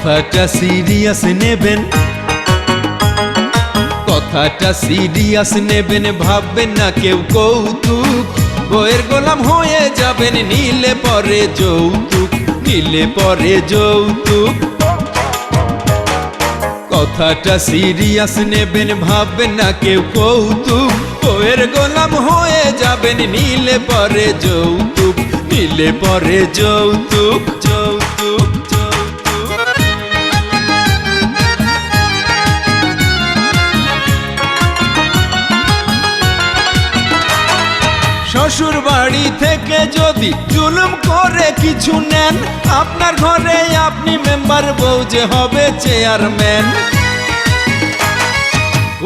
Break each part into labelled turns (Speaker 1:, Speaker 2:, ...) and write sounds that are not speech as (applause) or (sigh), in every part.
Speaker 1: কথাটা সিরিয়াস নেবেন। কথাটা সিরিয়াস নেবেন, ভাববেন না কেউ কৌতুক। বইয়ের গোলাম হয়ে যাবেন, নীলে পরে যৌতুক, নীলে পরে যৌতুক। কথাটা সিরিয়াস নেবেন, ভাববেন না কেউ কৌতুক। বইয়ের গোলাম হয়ে যাবেন, নীলে পরে যৌতুক, নীলে পরে যৌতুক যৌতুক। বাড়ি থেকে যদি জুলুম করে কিছু নেন, আপনার ঘরে আপনি মেম্বার বউ যে হবে চেয়ারম্যান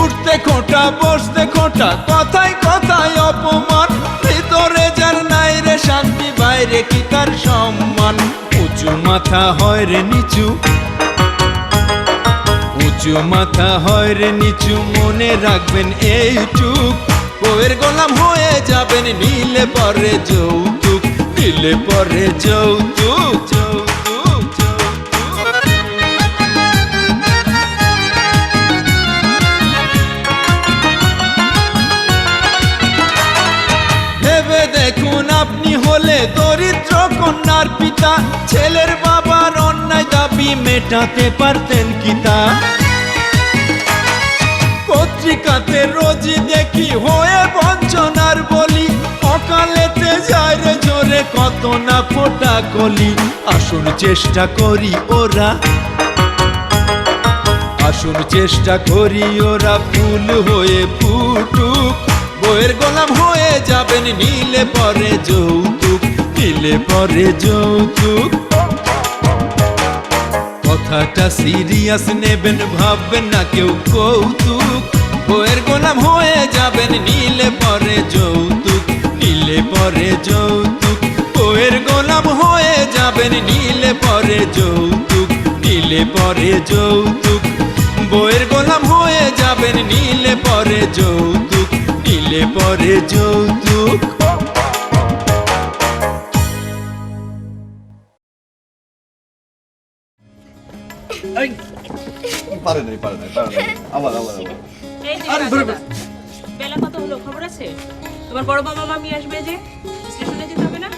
Speaker 1: উঠতে খোঁটা, বসতে খোঁটা, কথায় কথায় অপমান, ভিতরে যার নাই রে শান্তি, বাইরে কি তার সম্মান? উঁচু মাথা হয় রে নিচু। উঁচু মাথা হয় রে নিচু, মনে রাখবেন এইটুক। বউয়ের গোলাম হয়ে যাবেন, নীলে পরে যৌতুক, নীলে পরে যৌতুক দেখুন আপনি হলে দরিদ্র কন্যার পিতা। ছেলের বাবার অন্যায় দাবি মেটাতে পারতেন কি তা? পত্রিকাতে রোজই দেখি জোরে কত না ফোটা কলি। আসুন চেষ্টা করি ওরা। আসুন চেষ্টা করি ওরা, ফুল হয়ে ফুটুক। বইয়ের গোলাম হয়ে যাবেন, নীলে পরে যৌতুক নীলে পরে যৌতুক। কথাটা সিরিয়াস নেবেন, ভাববেন না কেউ কৌতুক। বইয়ের গোলাম হয়ে যাবেন, নীলে পরে যৌতুক। পরে যৌতুক। বইয়ের গোলাম হয়ে যাবেন নীলে পরে যৌতুক নীলে পরে যৌতুক। বইয়ের গোলাম হয়ে যাবেন নীলে পরে যৌতুক নীলে পরে যৌতুক।
Speaker 2: পারে নাই পারে নাই পারে নাই। আবার আবার আবার। আরে, ধরে
Speaker 3: আছে তোমার বড় মামা মামি আসবে যে? স্টেশনে যেতে হবে না?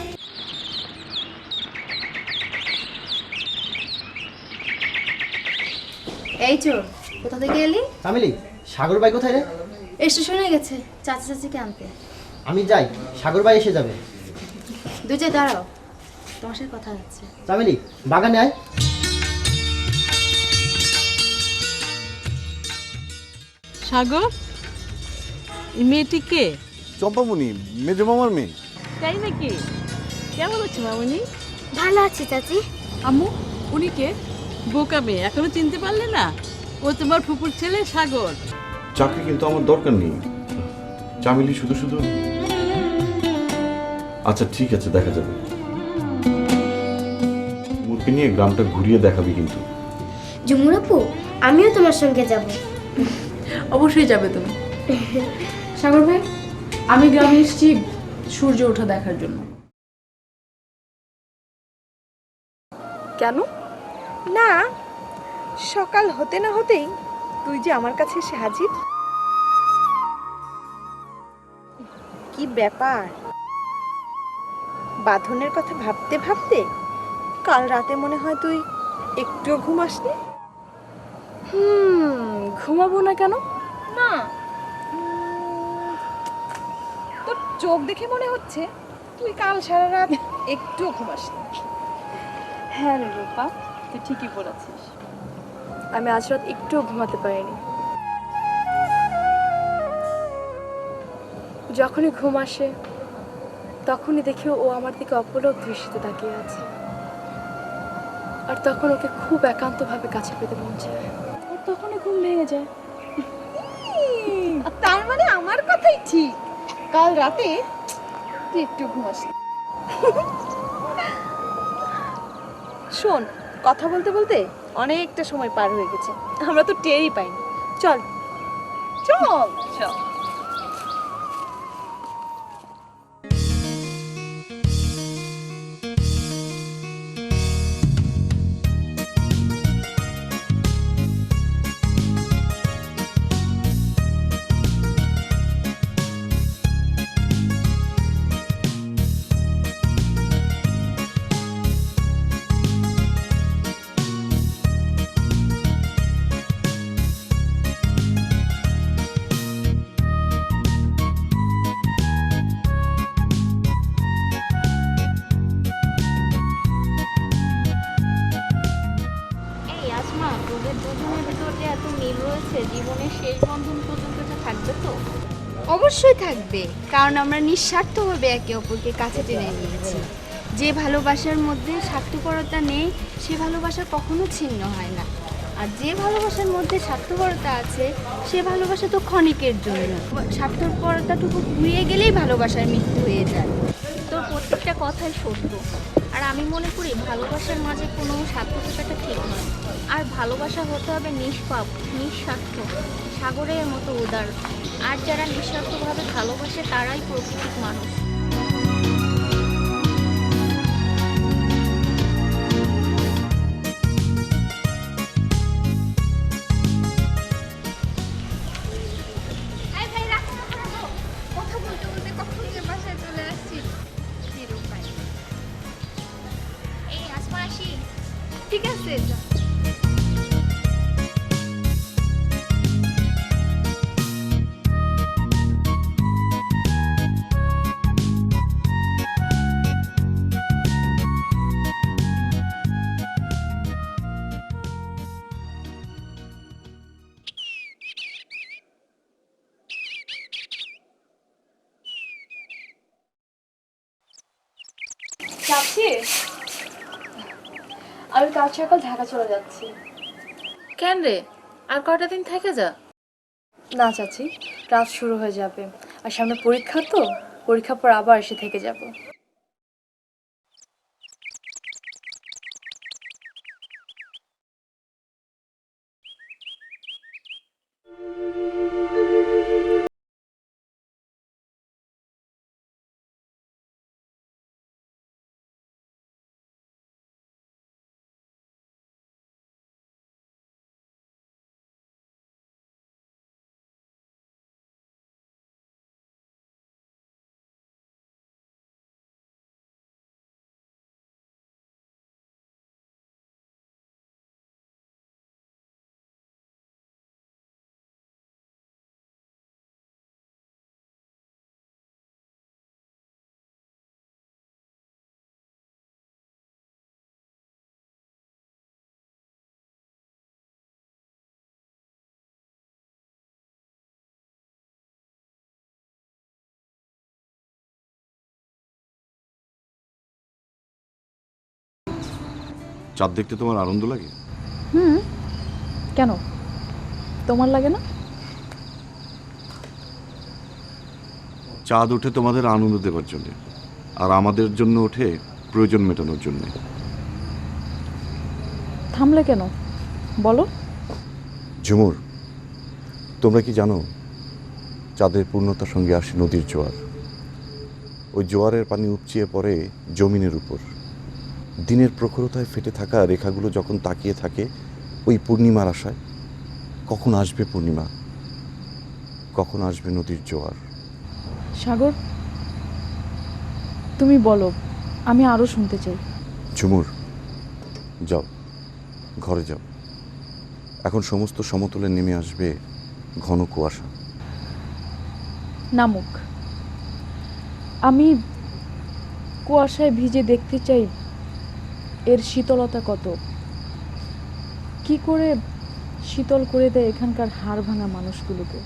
Speaker 4: এই চোর কোথা থেকে এলি?
Speaker 5: তামিলি সাগর ভাই কোথায় রে?
Speaker 4: স্টেশনে গেছে চাচা চাচিকে আনতে।
Speaker 5: আমি যাই সাগর ভাই এসে যাবে।
Speaker 4: দুই যে দাঁড়াও তোমার সাথে কথা হচ্ছে।
Speaker 5: তামিলি বাগানে আয়।
Speaker 6: সাগর? এই মেয়েটি কে?
Speaker 2: চম্পামণি মেজো মামার মেয়ে।
Speaker 6: তাই নাকি? কেমন আছে মামনি?
Speaker 4: ভালো আছি চাচি।
Speaker 6: আম্মু উনি কে? বোকা মেয়ে এখনও চিনতে পারলে না? ও তোমার ফুপুর ছেলে সাগর।
Speaker 2: চাকরি কিন্তু আমার দরকার নেই। চামিলি শুধু শুধু। আচ্ছা ঠিক আছে দেখা যাবে। মুরকে নিয়ে গ্রামটা ঘুরিয়ে দেখাবি কিন্তু।
Speaker 7: ঝুমুর আপু আমিও তোমার সঙ্গে যাব।
Speaker 8: অবশ্যই যাবে তুমি। (laughs) সাগর ভাই আমি গ্রামে এসেছি সূর্য ওঠা দেখার জন্য।
Speaker 9: কেন? না সকাল হতে না হতেই তুই যে আমার কাছে এসে হাজির। কি ব্যাপার? বাঁধনের কথা ভাবতে ভাবতে কাল রাতে মনে হয় তুই একটুও ঘুমাসনি
Speaker 8: হুম ঘুমাবো না কেন?
Speaker 9: না তোর চোখ দেখে মনে হচ্ছে তুই কাল সারা রাত একটুও ঘুমাসনি
Speaker 8: হ্যাঁ রে রূপা তুই ঠিকই বলেছিস। আমি আজ রাত একটুও ঘুমাতে পারিনি। যখনই ঘুম আসে তখনই দেখি ও আমার দিকে অপলক দৃষ্টিতে তাকিয়ে আছে। আর তখন ওকে খুব একান্তভাবে কাছে পেতে মন চায়। তখনই ঘুম ভেঙে যায়।
Speaker 9: তার মানে আমার কথাই ঠিক। কাল রাতে তুই একটু ঘুমাস। শোন, কথা বলতে বলতে অনেকটা সময় পার হয়ে গেছে। আমরা তো টেরই পাইনি। চল। চল।
Speaker 3: চল।
Speaker 4: মরণ পর্যন্ত এটা থাকবে তো?
Speaker 7: অবশ্যই থাকবে কারণ আমরা নিঃস্বার্থভাবে একে অপরকে কাছে টেনে নিয়েছি। যে ভালোবাসার মধ্যে স্বার্থপরতা নেই সে ভালোবাসা কখনো ছিন্ন হয় না। আর যে ভালোবাসার মধ্যে স্বার্থপরতা আছে সে ভালোবাসা তো ক্ষণিকের জন্য। স্বার্থপরতাটুকু ঘুরিয়ে গেলেই ভালোবাসার মৃত্যু হয়ে যায়।
Speaker 4: তোর প্রত্যেকটা কথাই সত্য। আর আমি মনে করি ভালোবাসার মাঝে কোনো স্বার্থ থাকাটা ঠিক নয়। আর ভালোবাসা হতে হবে নিষ্পাপ, নিঃস্বার্থ, সাগরের মতো উদার। আর যারা নিঃস্বার্থভাবে ভালোবাসে, তারাই প্রকৃতিক মানুষ।
Speaker 8: যাচ্ছি? আমি কাল সকাল ঢাকা চলে যাচ্ছি।
Speaker 3: কেন রে? আর কয়টা দিন থেকে যা?
Speaker 8: না চাচ্ছি ক্লাস শুরু হয়ে যাবে। আর সামনে পরীক্ষা তো? পরীক্ষার পর আবার এসে থেকে যাব।
Speaker 2: চাঁদ দেখতে তোমার আনন্দ লাগে?
Speaker 8: হুম। কেন? তোমার লাগে না?
Speaker 2: চাঁদ ওঠে তোমাদের আনন্দ দেওয়ার জন্য আর আমাদের জন্য ওঠে প্রয়োজন মেটানোর জন্য।
Speaker 8: থামলে কেন? বলো।
Speaker 2: ঝুমুর তোমরা কি জানো চাঁদের পূর্ণতার সঙ্গে আসে নদীর জোয়ার। ওই জোয়ারের পানি উপচিয়ে পড়ে জমিনের উপর। দিনের প্রখরতায় ফেটে থাকা রেখাগুলো যখন তাকিয়ে থাকে ওই পূর্ণিমার আশায় কখন আসবে পূর্ণিমা? কখন আসবে নদীর জোয়ার?
Speaker 8: সাগর তুমি বলো আমি আরও শুনতে চাই।
Speaker 2: ঝুমুর যাও ঘরে যাও। এখন সমস্ত সমতলে নেমে আসবে ঘন কুয়াশা।
Speaker 8: নামুক। আমি কুয়াশায় ভিজে দেখতে চাই এর শীতলতা কত? কি করে শীতল করে দেয় এখানকার হাড় ভাঙা মানুষগুলোকে?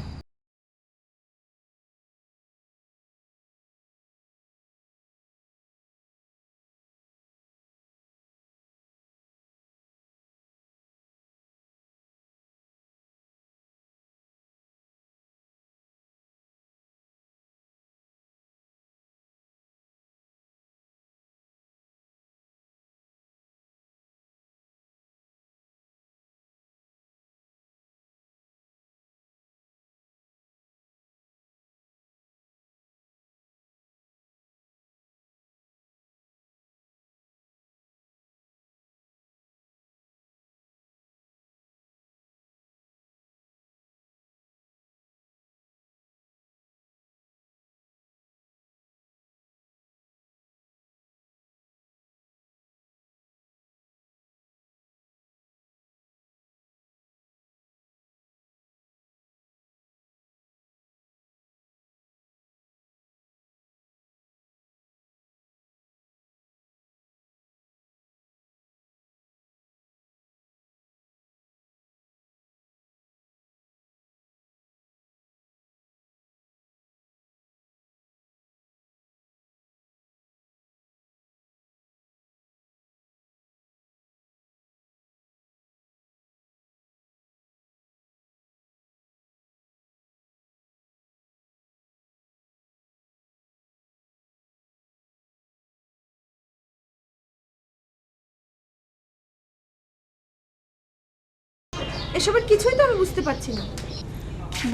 Speaker 9: এসবের কিছুই তো আমি বুঝতে পারছি না।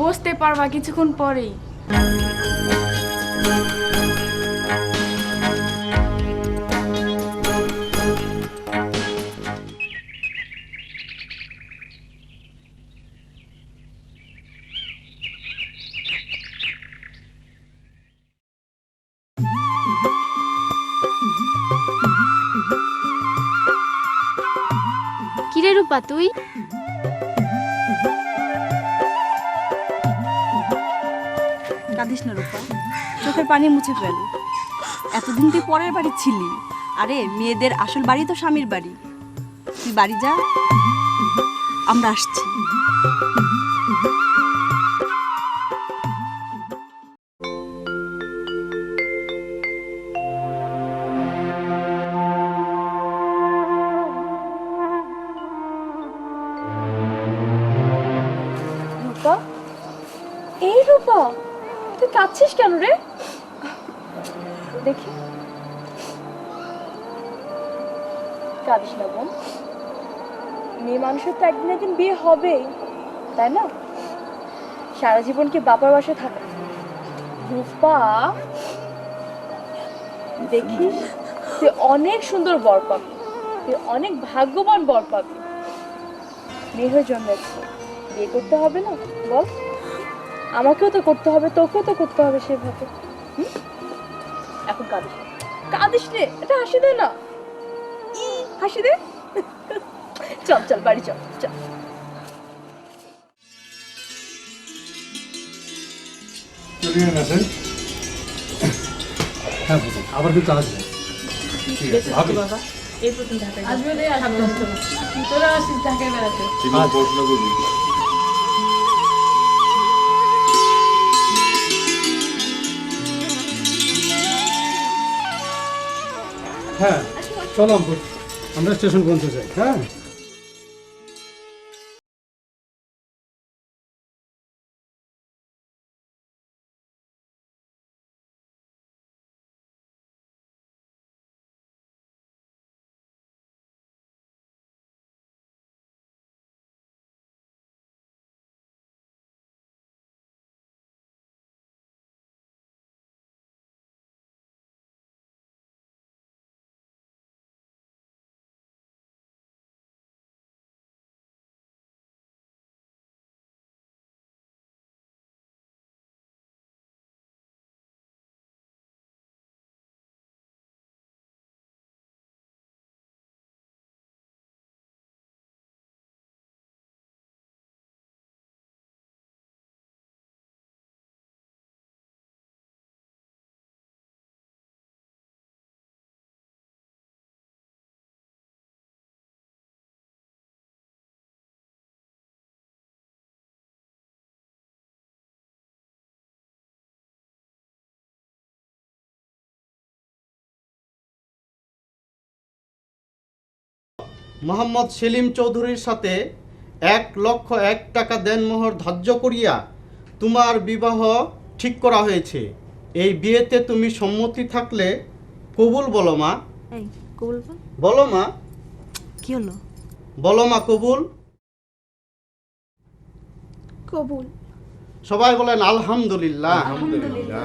Speaker 8: বসতে পারবা কিছুক্ষণ পরেই।
Speaker 7: কিরে রূপা তুই?
Speaker 10: কাঁদিস না রূপা। চোখের পানি মুছে ফেল। এতদিন তুই পরের বাড়ি ছিলি। আরে, মেয়েদের আসল বাড়ি তো স্বামীর বাড়ি। তুই বাড়ি যা। আমরা আসছি।
Speaker 8: বিয়ে হবেই, তাই না? সারা জীবন কি বাবার বাসায় থাকা? রূপা দেখিস তুই অনেক সুন্দর বর পাবি, তুই অনেক ভাগ্যবান বর পাবি। মেয়ে হয়ে জন্মেছে, বিয়ে করতে হবে না, বল। আমাকেও তো করতে হবে, তোকেও তো করতে হবে সেভাবে? এখন কাঁদিস কাঁদিস রে এটা হাসি দে না। হাসি দে। চল চল, বাড়ি চল চল।
Speaker 5: হ্যাঁ বুঝুন আবার কিন্তু আসবে
Speaker 3: বাবা। এই প্রথম ঢাকায় আসবে রে আসবে। তোরা আসিস ঢাকায় বেড়াতে।
Speaker 2: পড়াশোনা করবি
Speaker 11: হ্যাঁ চলাম আমরা স্টেশন পর্যন্ত যাই। হ্যাঁ।
Speaker 12: মোহাম্মদ সেলিম চৌধুরীর সাথে এক লক্ষ এক টাকা দেনমোহর ধার্য করিয়া তোমার বিবাহ ঠিক করা হয়েছে। এই বিয়েতে তুমি সম্মতি থাকলে কবুল বলো মা।
Speaker 10: এই কবুল বলো।
Speaker 12: মা।
Speaker 10: কি হলো?
Speaker 12: বলো মা কবুল।
Speaker 8: কবুল।
Speaker 12: সবাই বলেন আলহামদুলিল্লাহ।
Speaker 2: আলহামদুলিল্লাহ।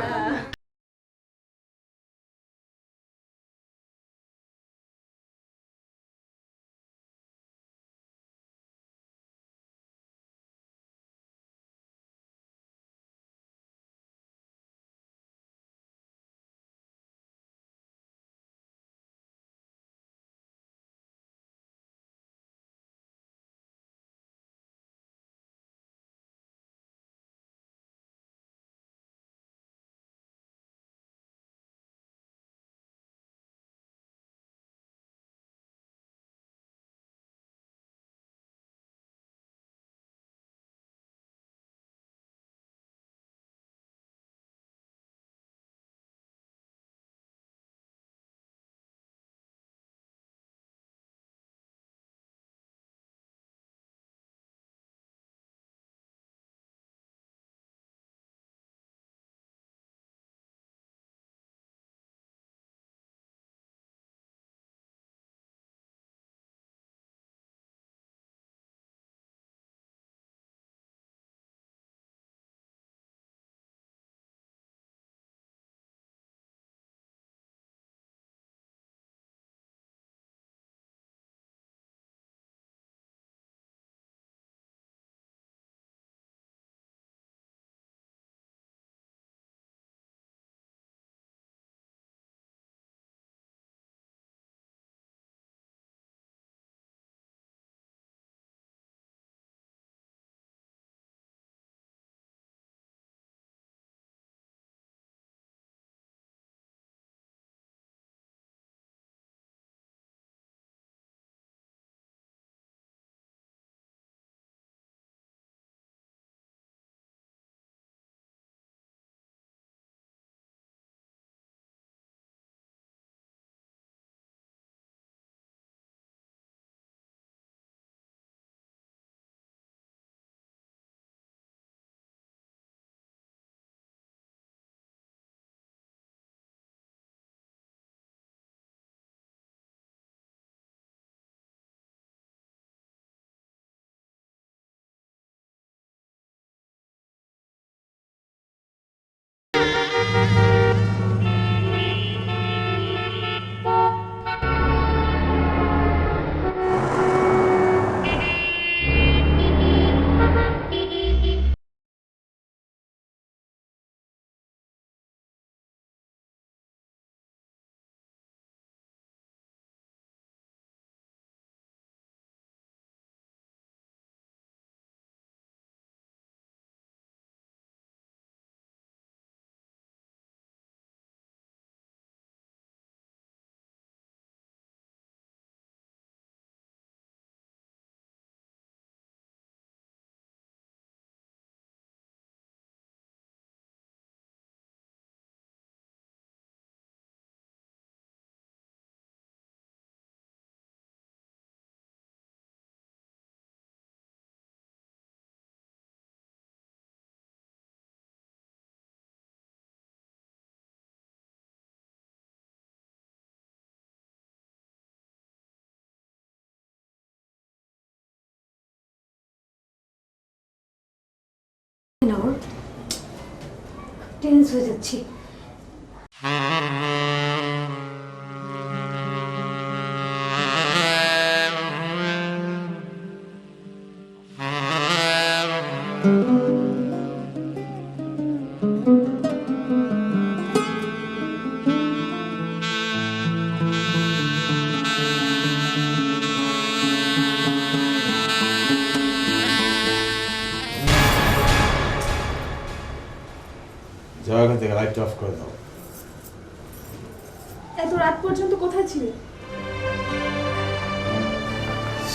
Speaker 13: টেন্স হয়ে যাচ্ছি।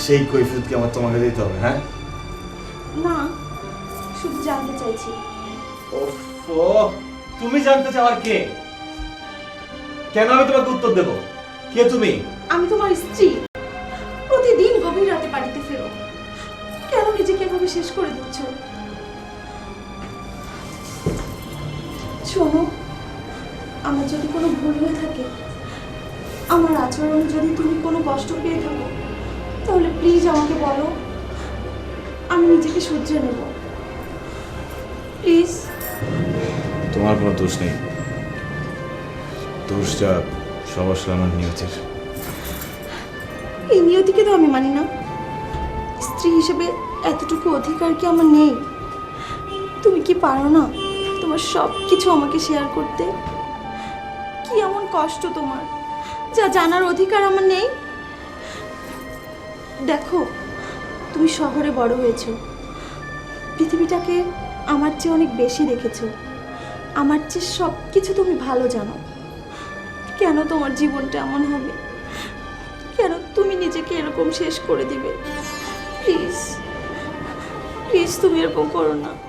Speaker 14: সেই কৈফিয়ত কি আমার তোমাকে দিতে হবে হ্যাঁ?
Speaker 13: না শুধু জানতে চাইছি।
Speaker 14: ও তুমি জানতে চাও আর কে? কেন আমি তোমাকে উত্তর দেব? কে তুমি?
Speaker 13: আমি তোমার স্ত্রী। প্রতিদিন গভীর রাতে বাড়িতে ফেরো। কেন নিজেকে এভাবে শেষ করে দিচ্ছ? শোনো আমার যদি কোনো ভুল হয়ে থাকে আমার আচরণে যদি তুমি কোনো কষ্ট পেয়ে থাকো তাহলে প্লিজ আমাকে বলো। আমি নিজেকে শুধরে নেব। প্লিজ
Speaker 14: তোমার কোনো দোষ নেই। দোষটা সব আসলে আমার নিয়তির।
Speaker 13: এই নিয়তিকে তো আমি মানি না। স্ত্রী হিসেবে এতটুকু অধিকার কি আমার নেই? তুমি কি পারো না তোমার সব কিছু আমাকে শেয়ার করতে? কি এমন কষ্ট তোমার? যা জানার অধিকার আমার নেই? দেখো, তুমি শহরে বড় হয়েছ। পৃথিবীটাকে আমার চেয়ে অনেক বেশি দেখেছ। আমার চেয়ে সব কিছু তুমি ভালো জানো। কেন তোমার জীবনটা এমন হবে? কেন তুমি নিজেকে এরকম শেষ করে দিবে? প্লিজ প্লিজ তুমি এরকম করো না।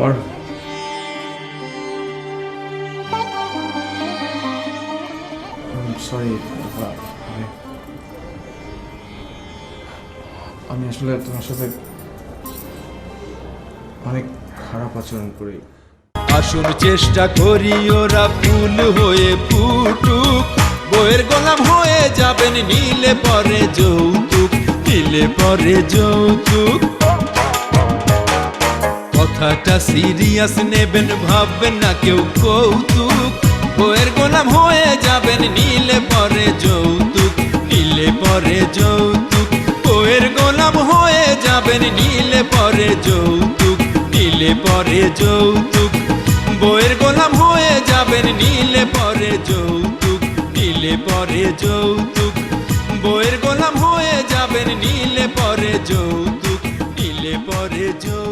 Speaker 14: আমার সরি আমি আসলে তোমার সাথে অনেক খারাপ আচরণ করি।
Speaker 1: আসুন চেষ্টা করি ওরা ফুল হয়ে ফুটুক। বইয়ের গোলাম হয়ে যাবেন নীলে পরে যৌতুক নীলে পরে যৌতুক। কথাটা সিরিয়াস নেবেন, ভাববেন না কেউ কৌতুক। বইয়ের গোলাম হয়ে যাবেন, নীলে পরে যৌতুক, নীলে পরে যৌতুক। বইয়ের গোলাম হয়ে যাবেন, নীলে পরে যৌতুক, নীলে পরে যৌতুক। বইয়ের গোলাম হয়ে যাবেন, নীলে পরে যৌতুক, নীলে পরে যৌতুক। বইয়ের গোলাম হয়ে যাবেন, নীলে পরে যৌতুক, নীলে পরে যৌতুক।